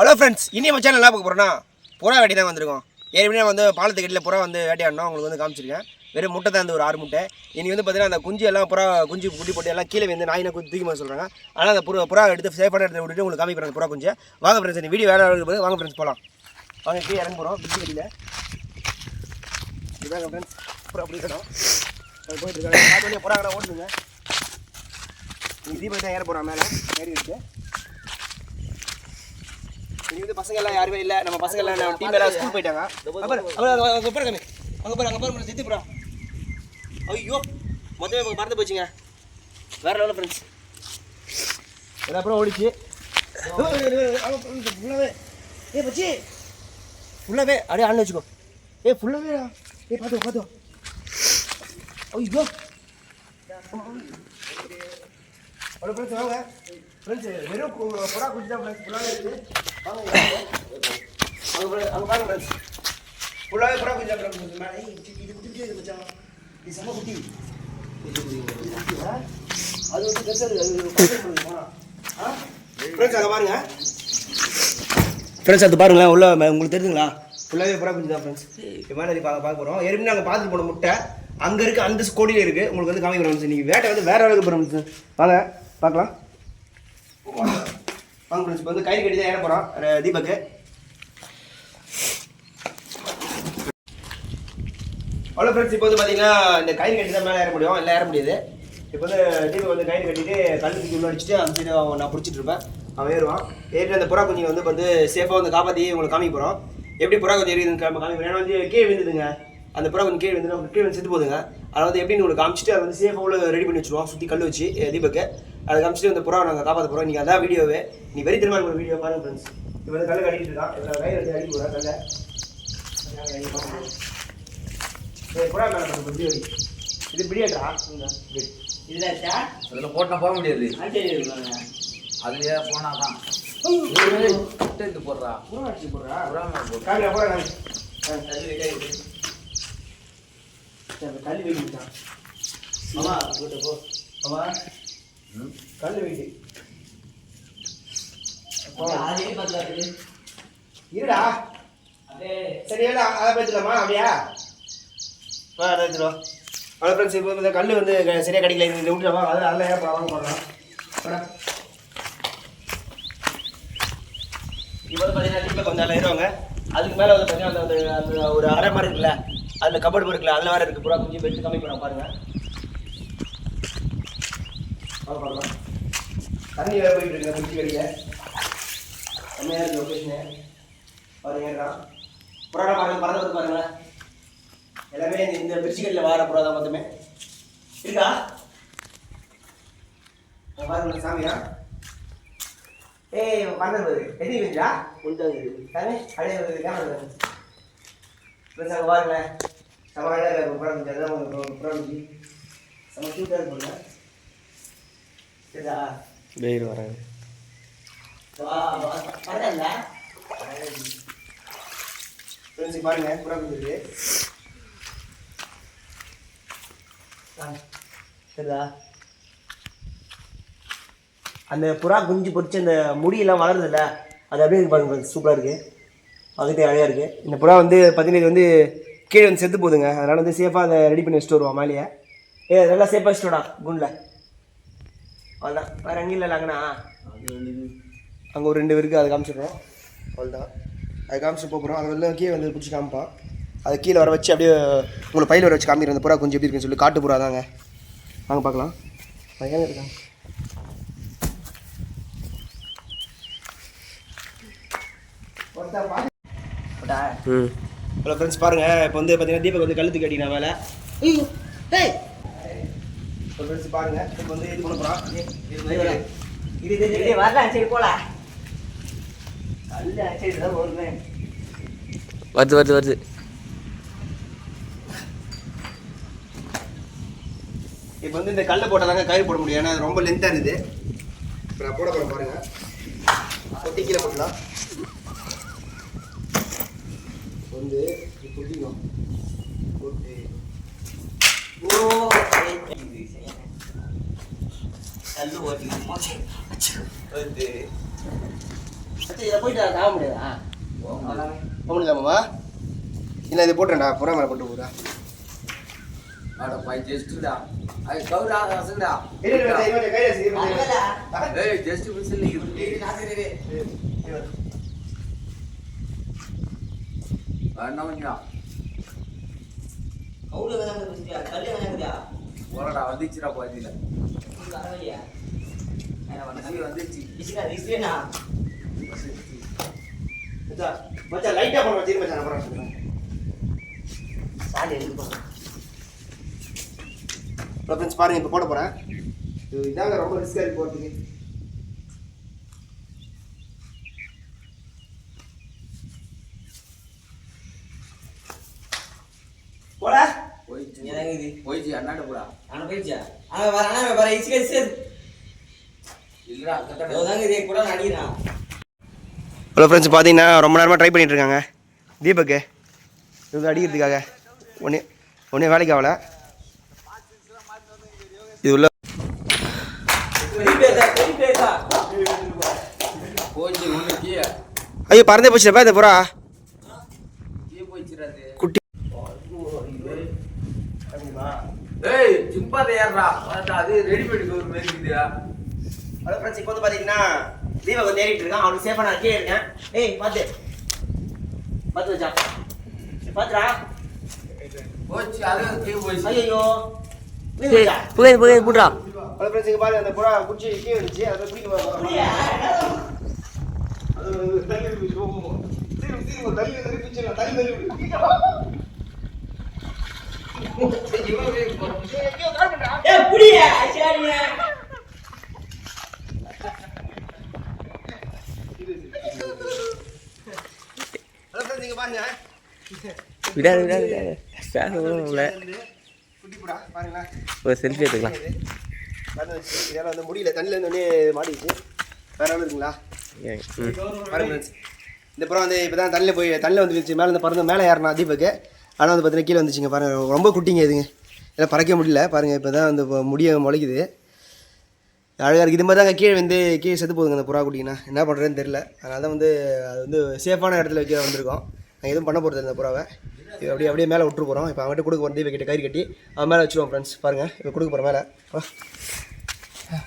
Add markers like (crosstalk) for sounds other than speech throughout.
Hello friends இனி நம்ம channel என்ன பார்க்க போகிறோன்னா புறா வேட்டி தான் வந்திருக்கோம். ஏற்கனவே வந்து பாலத்துக்கு கட்டியில் புறா வந்து வேட்டையாடணும் உங்களுக்கு வந்து காமிச்சிருக்கேன். வெறும் முட்டை தான் வந்து ஒரு ஆறு முட்டை. இன்றைக்கி வந்து பார்த்தீங்கன்னா அந்த குஞ்சு எல்லாம் புறா குஞ்சு குட்டி போட்டு எல்லாம் கீழே வந்து நாயினை குஞ்சு தூக்கி சொல்கிறாங்க ஆனால் அந்த புறா புறா எடுத்து சேஃபான இடத்துல விட்டுட்டு உங்களுக்கு காமிக்கிறாங்க புறா குஞ்சு. வாங்க ஃப்ரெண்ட்ஸ் இந்த வீடியோ வேலை போது வாங்க ஃப்ரெண்ட்ஸ் போகலாம் வாங்க கீழே இறங்க போகிறோம் பிஜி வெளியில் இதாங்க ஃப்ரெண்ட்ஸ் புறா அப்படி இருக்கணும் அது போயிட்டு இருக்காங்க. புறா கடை ஓட்டுங்க தீபம் தான் ஏற போகிறான் மேலே. ஏறி இருக்குது இங்க வந்து பசங்க எல்லாம் யாருமே இல்ல. நம்ம பசங்க எல்லாம் நம்ம டீம் எல்லாம் ஸ்கூல் போயிட்டாங்க. அப்புறம் அங்க பாரு கம்மி அங்க பாரு அங்க பாரு சித்தி புறா. ஐயோ மொத்தமே மறந்து போச்சுங்க. வேற லெவலில் ஃப்ரெண்ட்ஸ் எல்லா அப்புறம் ஓடிச்சு. ஃபுல்லாகவே ஏ பச்சி. ஃபுல்லாகவே அப்படியே ஆண்டு வச்சுக்கோ. ஏ ஃபுல்லாகவே ஏ பார்த்து பார்த்து ஐயோ. அவ்வளோ ஃப்ரெண்ட்ஸ் வாங்க. ஃப்ரெண்ட்ஸ் வெறும் புறா குச்சி தான் ஃப்ரெண்ட்ஸ் ஃபுல்லாகவே இருக்குது. அங்க பாருங்க அங்க பாருங்க ஃப்ரெண்ட்ஸ் ஃபுல்லாகவே புறா குச்சி தான் ஃப்ரெண்ட்ஸ் மேலே இது இது குட்டி குட்டி மச்சான் இது செம்ம குட்டி அது வந்து பெருசாக இருக்குது ஆ ஃப்ரெண்ட்ஸ் அங்கே பாருங்க ஃப்ரெண்ட்ஸ் அது பாருங்களேன் உள்ள உங்களுக்கு தெரியுதுங்களா ஃபுல்லாகவே புறா குஞ்சு தான் ஃப்ரெண்ட்ஸ் இப்போ பார்க்க பார்க்க போகிறோம் ஏற்கனவே நாங்கள் பார்த்துட்டு போன முட்டை அங்கே இருக்குது அந்த கோடியில் இருக்குது உங்களுக்கு வந்து காமிக்கிறோம் ஃப்ரெண்ட்ஸ் நீங்கள் வேட்டை வந்து வேறு அளவுக்கு போகிறோம் ஃப்ரெண்ட்ஸ் வாங்க பார்க்கலாம். வாங்க ஃப்ரெண்ட்ஸ் இப்போ வந்து கயிறு கட்டி தான் ஏற போகிறோம் தீபக்கு. அவ்வளோ ஃப்ரெண்ட்ஸ் இப்போ வந்து பார்த்தீங்கன்னா இந்த கயிறு கட்டி தான் மேலே ஏற முடியும். இல்லை ஏற முடியாது. இப்போ வந்து தீபக் வந்து கயிறு கட்டிட்டு கல்லுக்கு உள்ள அடிச்சுட்டு அந்த சைடு அவன் நான் பிடிச்சிட்டு இருப்பேன். அவன் ஏறுவான். ஏறி அந்த புறா குஞ்சிங்க வந்து வந்து சேஃபாக வந்து காப்பாற்றி உங்களுக்கு காமிக்க போகிறோம் எப்படி புறா குஞ்சு எரியுதுன்னு காமிக்கிறோம் ஏன்னா வந்து கீழே விழுந்துதுங்க. அந்த புறா குஞ்சு கீழே விழுந்து கீழே வந்து செத்து போகுதுங்க அதை வந்து எப்படின்னு உங்களுக்கு காமிச்சிட்டு அதை வந்து சேஃபாக உள்ள ரெடி பண்ணி வச்சுருவோம். சுற்றி கல் வச்சு தீபக்கு. அதை காமிச்சிட்டு அந்த புறா நாங்கள் காப்பாற்ற போகிறோம் நீங்கள் அதான் வீடியோவே. நீ வெறி திரும்ப ஒரு வீடியோ பாருங்க ஃப்ரெண்ட்ஸ் இப்போ வந்து கல் கட்டிட்டு இருக்கான். இப்போ கயிறு வச்சு அடிக்க போகிறேன் கல்லை. புறா மேலே பாரு, இப்படி அடி. இது பிடியாடா இதுதான் அதுல போட்டா போக முடியாது. அதுலயே போனாதான் எடுத்து போடுறா. புறா அடிச்சு போடுறா. போறா காமி. வைக்க கல்வி வைக்கிட்டான் ஆமா போட்டு போ. ம். கல் வைக்கு. இருடா. சரி ஏடா அதை பேசலாமா அப்படியா? ஆ அதை எடுத்துருவா அவ்வளோ ஃப்ரெண்ட்ஸ் இப்போ இந்த கல் வந்து க- சரியா கிடைக்கல. இந்த விட்டுருவா அதில் அதில் ஏன் வாங்க போடலாம் வாடா. இப்போ வந்து பார்த்தீங்கன்னா தீபக் கொஞ்சம் அதில் ஏறுவாங்க. அதுக்கு மேலே வந்து பார்த்தீங்கன்னா அந்த ஒரு அரை மாதிரி இருக்குல்ல? அதில் கபடி இருக்குல்ல அதில் வேறு இருக்குது புறா குஞ்சு பெட்டு கம்மி பண்ண பாருங்க வாங்க பார்க்கலாம் தண்ணி வேறு போயிட்டு இருக்கு குச்சி வெளியே. செம்மையாக இருக்குது லொக்கேஷனு பாருங்க புறாடா பாருங்க பறந்து வந்து பாருங்க எல்லாமே இந்த- பிரிச்சுக்கல்ல வார புறா தான் மொத்தமே. இருக்கா? பாருங்க சாமியா ஏய் வருது எது வீங்களா முடிஞ்சாங்க தானே வருது கேமரா பாருங்களேன். செம்ம அழகாக இருக்கும் புறா குஞ்சு அதான் உங்களுக்கு புறா குஞ்சு செம்ம க்யூட்டாக இருக்கும்ல சரிதா வெயில் வராது. பரவாயில்ல ஃப்ரெண்ட்ஸ் பாருங்க. புறா குஞ்சு இருக்கு ஆ, சரிதா அந்த புறா குஞ்சு பொறிச்சு அந்த முடியெல்லாம் வளருதுல்ல அது அப்படியே இருக்கு பாருங்க சூப்பராக இருக்குது பார்க்கறதுக்கு அழகாக இருக்குது இந்த புறா வந்து பார்த்தீங்கன்னா இது வந்து கீழே வந்து செத்து போகுதுங்க அதனால் வந்து சேஃபாக அதை ரெடி பண்ணி வச்சுட்டு வருவோம் மேலேயே. ஏ நல்லா சேஃபாக வச்சுட்டோடா குண்டில். அவ்வளோதான் வேறு எங்கேயும் இல்லை அங்கண்ணா அங்கே ஒரு ரெண்டு பேருக்கு அதை காமிச்சிடுறோம். அவ்வளோதான் அது காமிச்சு போகிறோம் அதை வந்து கீழே வந்து பிடிச்சி காமிப்பான். அதை கீழே வர வச்சு அப்படியே உங்களை பையில் வர வச்சு காமிக்கிற அந்த புறா கொஞ்சம் எப்படி இருக்குன்னு சொல்லி காட்டு புறா தாங்க. வாங்க பார்க்கலாம். பையன் இருக்கான்? ம். ஹலோ ஃப்ரெண்ட்ஸ் பாருங்க. இப்போ வந்து பார்த்தீங்கன்னா தீபக் வந்து கழுத்து கட்டினா ஐயோ டேய். ஃப்ரெண்ட்ஸ் பாருங்க. இப்போ வந்து இது பண்ண போகிறான் இது இது இது வரலாம் சரி வருமே வருது வருது வருது. இப்போ வந்து இந்த கல்லை போட்டால் தாங்க கயிறு போட முடியும். ஏன்னா ரொம்ப லென்த்தாக இருக்குது. இப்போ நான் போட போகிறேன் பாருங்க. கொட்டி கீழே போடலாம் வந்து இப்படி பிடிக்கணும் போட்டு ஓ கல்லு ஓட்டிக்கணுமா. வந்து இதை போயிட்டு தாவ முடியாதா போக முடியலாமாவா இல்லை இது போட்டுறேன்டா. புறா மேலே போட்டு போகுதா அட பை ஜஸ்ட்டா ஐ கவுரா அசங்கடா ஏய் ஜஸ்ட் விசில் நிக்குது. என்ன பண்ணா போறடா வந்துச்சுடா பாதியில வந்துச்சு மச்சான் லைட்டாக பண்ண வச்சு மச்சான் அப்புறம் சொல்கிறேன் ஹலோ ஃப்ரெண்ட்ஸ் பாருங்க இப்போ போட போகிறேன் இது இதாங்க ரொம்ப ரிஸ்க்காக இருக்கு போகிறதுக்கு போட போயிடுச்சு போயிடுச்சு? அண்ணாட போடா இல்லடா அங்கதான் ஹலோ ஃப்ரெண்ட்ஸ் பார்த்தீங்கன்னா ரொம்ப நேரமாக ட்ரை பண்ணிட்டு இருக்காங்க தீபக்கு. இவங்க அடிக்கிறதுக்காக. ஒன்றே ஒன்றே வேலைக்கு ஆகல. இது உள்ள ஐயோ பறந்தே போச்சுப்பா இந்த புறா கீழே போயிடுச்சுடா அது குட்டி ஏய் சிம்பாத ஏறா அது ரெடிமேட் ஒரு மாதிரி இருக்குதா ஹலோ ஃப்ரெண்ட்ஸ் இப்போ வந்து பார்த்தீங்கன்னா தீபக் வந்து ஏறிட்டு இருக்கான் அவனுக்கு சேஃபாக நான் கீழே இருக்கேன் ஏய் பார்த்து பார்த்து வச்சா பார்த்துடா போச்சு அது கீழே போயிடுச்சு ஐயோ புகை புகை போடுறா ஹலோ ஃப்ரெண்ட்ஸ் இங்கே பாருங்க அந்த புறா குச்சி கீழே இருந்துச்சு அதை பிடிக்க அது தள்ளி தள்ளி தள்ளி தள்ளி தள்ளி விட்டு ஹலோ ஃப்ரெண்ட்ஸ் இங்கே பாருங்க விடாது விடாது விடாது. பேச முடியல குட்டி புறா பாருங்களேன் ஒரு செல்ஃபி எடுத்துக்கலாம் வந்து இதெல்லாம் வந்து முடியல தண்ணியில் இருந்தோடனே மாட்டிடுச்சு வேற எவ்வளோ இருக்குங்களா ம். பாருங்க. இந்த புறம் வந்து இப்போ தான் தண்ணியில் போய் தண்ணியில் வந்துருச்சு மேலே இந்த பறந்து மேலே ஏறினா தீபக்கு. ஆனால் வந்து பார்த்தீங்கன்னா கீழே வந்துச்சுங்க. பாருங்கள் ரொம்ப குட்டிங்க இதுங்க. இதெல்லாம் பறக்க முடியல. பாருங்கள் இப்போ தான் வந்து இப்போ முடிய முளைக்குது. அழகாக இருக்குது இது மாதிரி தாங்க கீழே வந்து கீழே செத்து போகுதுங்க அந்த புறா குட்டிங்கன்னா என்ன பண்ணுறதுன்னு தெரில அதனால தான் வந்து அது வந்து சேஃபான இடத்துல வைக்க வந்திருக்கோம். நாங்கள் எதுவும் பண்ண போகிறது இந்த புறாவை. இது அப்படியே அப்படியே மேலே விட்டுரு போகிறோம் இப்போ அவங்ககிட்ட கொடுக்க போகிறோம் தீபக் கிட்ட கயிறு கட்டி அவன் மேலே வச்சுருவோம் ஃப்ரெண்ட்ஸ் பாருங்கள் இப்போ கொடுக்க போகிறோம் மேலே. வா. (laughs)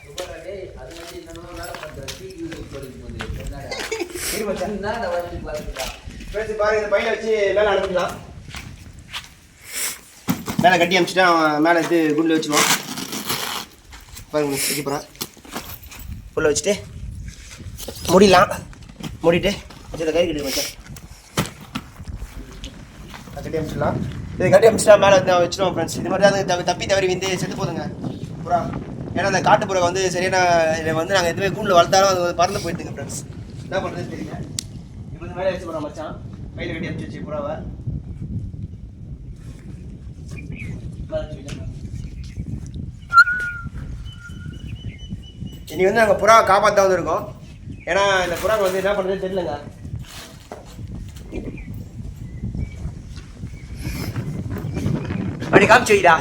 ஃப்ரெண்ட்ஸ் பாருங்க இந்த பையில வச்சு மேலே அனுப்பிக்கலாம் மேலே கட்டி அனுப்பிச்சிட்டு மேலே இது குண்டில் வச்சுருவான். பாருங்க வைக்க போகிறான் உள்ளே வச்சுட்டு முடிடலாம் மூடிட்டு வச்சு கை கட்டி வச்சேன் கட்டி அனுப்பிச்சிடலாம் இதை கட்டி அனுப்பிச்சிட்டா மேலே வந்து வச்சுருவோம் ஃப்ரெண்ட்ஸ் இது மாதிரி தான் அது தப்பி- தவறி வந்து செத்து போதுங்க. புறா. ஏன்னா அந்த காட்டுப்புறவை வந்து சரியான இதை வந்து நாங்கள் எதுவுமே கூண்டில் வளர்த்தாலும் அது வந்து பறந்து போயிட்டுங்க ஃப்ரெண்ட்ஸ் என்ன பண்ணுறதுன்னு தெரியல. இப்போ வந்து மேலே வச்சு போகிறான் மச்சான். கையில் கட்டி அமிச்சு வச்சு புறாவை. இனி வந்து நாங்கள் புறாவை காப்பாற்ற வந்துருக்கோம் ஏன்னா இந்த புறாவை வந்து என்ன பண்ணுறதுன்னு தெரியலங்க. அப்படி காமிச்சு வைடா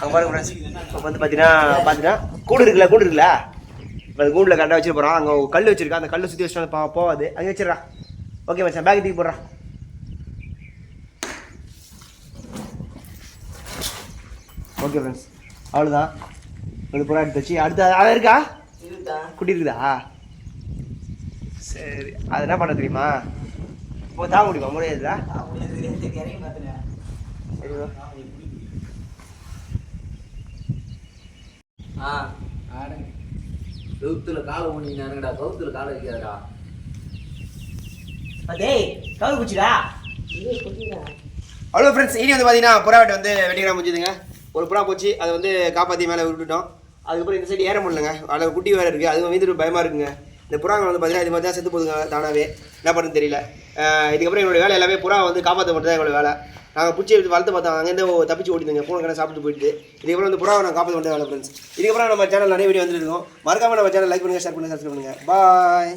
அங்கே பாருங்க இப்போ வந்து பார்த்தீங்கன்னா பார்த்தீங்கன்னா கூடு இருக்குல்ல கூடு இருக்குல்ல? இப்போ அது கூண்டில் கரெக்டாக வச்சுட்டு போகிறான் அங்கே கல் வச்சிருக்கா அந்த கல்லை சுற்றி வச்சுட்டு போகாது அங்கே வச்சிடுறா. ஓகே மச்சான். பேக் தூக்கி போடுறான் ஓகே ஃப்ரெண்ட்ஸ் அவ்வளோதான் ஒரு புறா எடுத்து வச்சு அடுத்து அதை இருக்கா? குட்டி இருக்குதா? சரி. அது என்ன பண்ண தெரியுமா? இப்போ தாங்க முடியுமா? முடியாதுதா? சரி வா. கவுத்துல காலை ஊனினானுங்கடா கவுத்துல காலை வைக்காதடா. டேய் கவுரு குச்சிடா. அவ்வளோ ஃப்ரெண்ட்ஸ் இனி வந்து பார்த்தீங்கன்னா புறா வெட்டு வந்து வெட்டிக்கிற முடிஞ்சுதுங்க. ஒரு புறா போச்சு அதை வந்து காப்பாற்றி மேலே விட்டுட்டோம். அதுக்கப்புறம் இந்த சைடு ஏற முடியலங்க. அதில் குட்டி வேறு இருக்குது அது வந்துட்டு பயமாக இருக்குங்க. இந்த புறாங்க வந்து பார்த்தீங்கன்னா இது மாதிரி தான் செத்து போகுதுங்க தானாகவே என்ன பண்ணுறது தெரியல. இதுக்கப்புறம் என்னோடய வேலை எல்லாமே புறா வந்து காப்பாற்ற மட்டும் தான் என்னோடய வேலை. நாங்கள் பிடிச்சி எடுத்து வளர்த்து பார்த்தோம். அங்கேருந்து தப்பிச்சு ஓடிடுங்க பூனை கடை சாப்பிட்டு போயிட்டு. இதுக்கப்புறம் வந்து புறாவை நான் காப்பாற்ற மட்டும் வேலை ஃப்ரெண்ட்ஸ் இதுக்கப்புறம் நம்ம சேனல் நிறைய வீடியோ வந்துட்டு மறக்காமல் நம்ம சேனல் லைக் பண்ணுங்கள் ஷேர் பண்ணுங்கள் சப்ஸ்கிரைப் பண்ணுங்கள் பாய்